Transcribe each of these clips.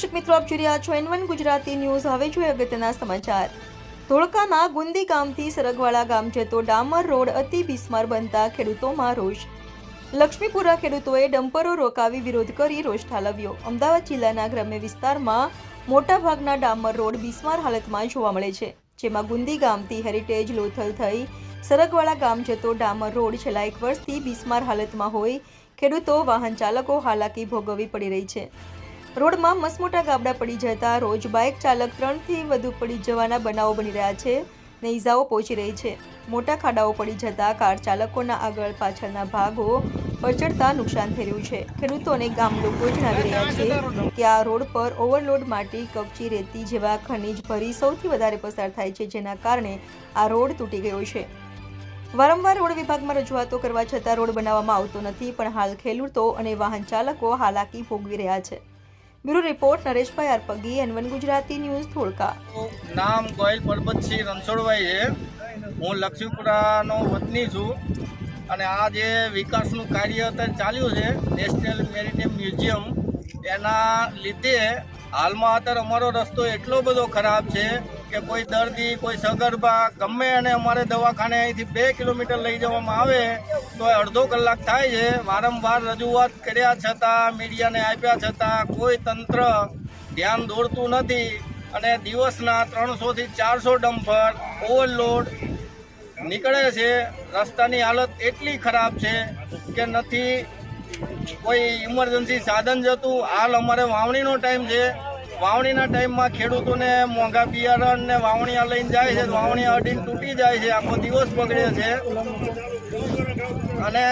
દર્શક મિત્રો, આપ જોઈ રહ્યા છો એન ગુજરાતી ન્યૂઝ. હવે જોઈએ અગત્યના સમાચાર. ધોળકાના ગુંદી ગામથી સરગવાળા ગામ જતો ડામર રોડ અતિ બિસ્માર બનતા ખેડૂતોમાં રોષ. લક્ષ્મીપુરા ખેડૂતોએ ડમ્પરો રોકાવી વિરોધ કરી રોષ ઠાલવ્યો. અમદાવાદ જિલ્લાના ગ્રામ્ય વિસ્તારમાં મોટાભાગના ડામર રોડ બિસ્માર હાલતમાં જોવા મળે છે, જેમાં ગુંદી ગામથી હેરિટેજ લોથલ થઈ સરગવાળા ગામ જતો ડામર રોડ છેલ્લા એક વર્ષથી બિસ્માર હાલતમાં હોય ખેડૂતો વાહન ચાલકો હાલાકી ભોગવવી પડી રહી છે. રોડમાં મસમોટા ગાબડા પડી જતા રોજ બાઇક ચાલક ત્રણથી વધુ પડી જવાના બનાવો બની રહ્યા છે ને ઇજાઓ પહોંચી રહી છે. મોટા ખાડાઓ પડી જતા કાર ચાલકોના આગળ પાછળના ભાગો પર નુકસાન થઈ રહ્યું છે. ખેડૂતો અને ગામ લોકો જણાવી રહ્યા છે કે આ રોડ પર ઓવરલોડ માટી, કપચી, રેતી જેવા ખનિજ ભરી સૌથી વધારે પસાર થાય છે, જેના કારણે આ રોડ તૂટી ગયો છે. વારંવાર રોડ વિભાગમાં રજૂઆતો કરવા છતાં રોડ બનાવવામાં આવતો નથી, પણ હાલ ખેડૂતો અને વાહન ચાલકો હાલાકી ભોગવી રહ્યા છે. Bureau report Nareshbhai N N one Gujarati news Dholka. નામ ગોયલ પરબતસિંહ રણછોડભાઈ છે. હું લક્ષ્મીપુરાનો વતની છું અને આ જે વિકાસનું કાર્ય અત્યારે ચાલ્યું છે નેશનલ મેરિટેમ મ્યુઝિયમ એના લીધે હાલમાં અત્યારે અમારો રસ્તો એટલો બધો ખરાબ છે કે કોઈ દર્દી, કોઈ સગર્ભા ગમે અને અમારે દવાખાને અહીંથી બે કિલોમીટર લઈ જવામાં આવે, તો અડધો કલાક થાય છે. વારંવાર રજૂઆત કર્યા છતાં, મીડિયાને આપ્યા છતાં કોઈ તંત્ર ધ્યાન દોરતું નથી અને દિવસના ત્રણસોથી ચારસો ડમ્પર ઓવરલોડ નીકળે છે. રસ્તાની હાલત એટલી ખરાબ છે કે નથી કોઈ ઇમરજન્સી સાધન જતું હાલ અમારે વાવણીનો ટાઈમ છે. વાવણીના ટાઈમમાં ખેડૂતોને મોંઘા બિયારણ ને વાવણીયા લઈને જાય છે, વાવણીયા અડીને તૂટી જાય છે, આખો દિવસ બગડે છે. અને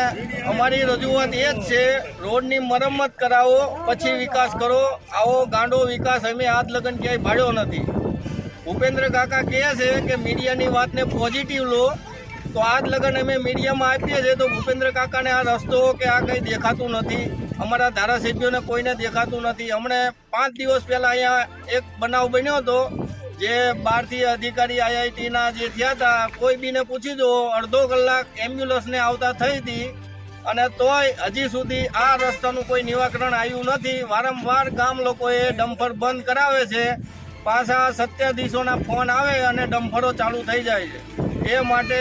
અમારી રજૂઆત એ જ છે, રોડની મરમ્મત કરાવો, પછી વિકાસ કરો. આવો ગાંડો વિકાસ અમે આજ લગન ક્યાંય ભાડ્યો નથી. ભૂપેન્દ્ર કાકા કહે છે કે મીડિયાની વાતને પોઝિટિવ લો. તો આજ લગન અમે મીડિયામાં આપીએ છીએ, તો ભૂપેન્દ્ર કાકાને આ રસ્તો કે આ કંઈ દેખાતું નથી. અમારા ધારાસભ્યોને કોઈને દેખાતું નથી. હમણે પાંચ દિવસ પહેલાં અહીંયા એક બનાવ બન્યો હતો, જે બહારથી અધિકારી આઈઆઈટીના જે થયા હતા, કોઈ બીને પૂછી દો અડધો કલાક એમ્બ્યુલન્સને આવતા થઈ હતી અને તોય હજી સુધી આ રસ્તાનું કોઈ નિવાકરણ આવ્યું નથી. વારંવાર ગામ લોકોએ ડમ્ફર બંધ કરાવે છે. પાછા સત્યાધીશોના ફોન આવે અને ડમ્ફરો ચાલુ થઈ જાય છે. એ માટે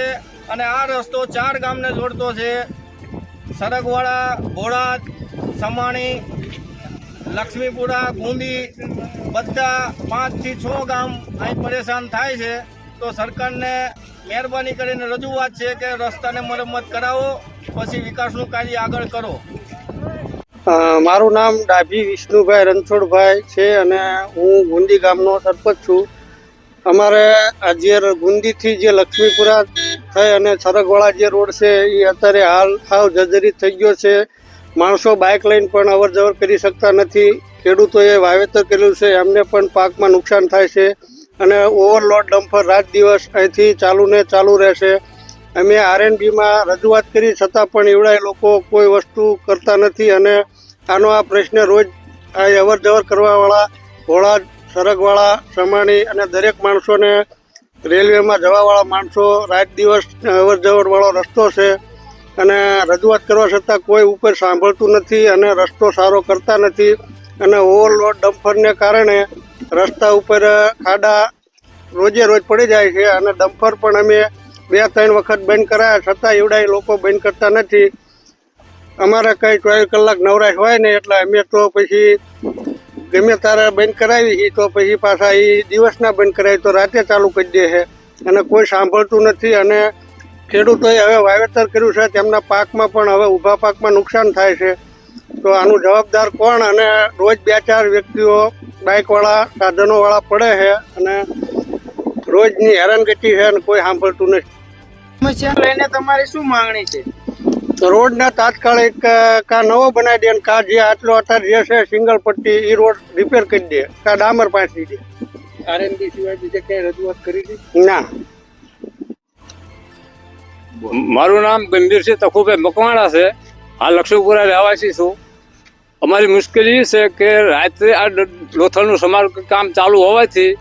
અને આ રસ્તો ચાર ગામને જોડતો છે. સરગવાડા ભોળાદ સમાણી, લક્ષ્મીપુરા, ગુંદી, બધા પાંચથી છ ગામ અહીં પરેશાન થાય છે. તો સરકારને મહેરબાની કરીને રજૂઆત છે કે રસ્તાને મરમ્મત કરાવો, પછી વિકાસનું કાર્ય આગળ કરો. મારું નામ ડાભી વિષ્ણુભાઈ રણછોડભાઈ છે અને હું ગુંદી ગામનો સરપંચ છું. અમારે આજે ગુંદીથી જે લક્ષ્મીપુરા થઈ અને સરગવાળા જે રોડ છે એ અત્યારે હાલ સાવ જર્જરિત થઈ ગયો છે. માણસો બાઇક લઈને પણ અવર જવર કરી શકતા નથી. ખેડૂતોએ વાવેતર કર્યું છે, એમને પણ પાકમાં નુકસાન થાય છે અને ઓવરલોડ ડમ્પર રાત દિવસ અહીંથી ચાલુ ને ચાલુ રહેશે. અમે આરએનબીમાં રજૂઆત કરી, છતાં પણ એવડા લોકો કોઈ વસ્તુ કરતા નથી અને આનો આ પ્રશ્ન રોજ આ અવર જવર કરવાવાળા ઘોડા સરગવાળા સમાણી અને દરેક માણસોને રેલવેમાં જવાવાળા માણસો રાત દિવસ અવર જવરવાળો રસ્તો છે. અને રજૂઆત કરવા છતાં કોઈ ઉપર સાંભળતું નથી અને રસ્તો સારો કરતા નથી અને ઓવરલોડ ડમ્ફરને કારણે રસ્તા ઉપર ખાડા રોજે રોજ પડી જાય છે અને ડમ્ફર પણ અમે બે, ત્રણ વખત બંધ કરાયા છતાં એવડા લોકો બંધ કરતા નથી. અમારે કઈ ચોવીસ કલાક નવરાશ હોય ને એટલે અમે તો પછી ગમે તારે બંધ કરાવી છીએ તો પછી પાછા એ દિવસના બંધ કરાવી તો રાતે ચાલુ કરી દે છે. અને કોઈ સાંભળતું નથી અને ખેડૂતોએ હવે વાવેતર કર્યું છે તેમના પાકમાં પણ હવે ઊભા પાકમાં નુકસાન થાય છે. તો આનું જવાબદાર કોણ અને રોજ બે ચાર વ્યક્તિઓ બાઇકવાળા સાધનોવાળા પડે છે અને રોજની હેરાનગતિ છે અને કોઈ સાંભળતું નથી. સમસ્યા લઈને તમારી શું માંગણી છે? રોડના તાત્કાલિક કા નવો બનાવી દે અને કા જે આટલો અત્યારે જે છે સિંગલ પટ્ટી એ રોડ રિપેર કરી દે. કા ડામર પાછી દે આરએમબી સિવાય બીજે ક્યાંય રજૂઆત કરી છે? ના. મારું નામ ગંભીરસિંહ તખુભાઈ મકવાણા છે. આ લક્ષ્મીપુરા રહેવાસી છું. અમારી મુશ્કેલી એ છે કે રાત્રે આ લોથલનું સમારકામ ચાલુ હોવાથી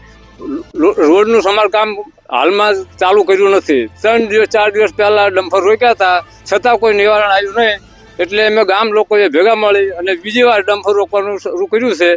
રોડનું સમારકામ હાલમાં ચાલુ કર્યું નથી. ત્રણ દિવસ, ચાર દિવસ પહેલાં ડમ્ફર રોક્યા હતા. છતાં કોઈ નિવારણ આવ્યું નહીં. એટલે અમે ગામ લોકોએ ભેગા મળી અને બીજી વાર ડમ્ફર રોકવાનું શરૂ કર્યું છે.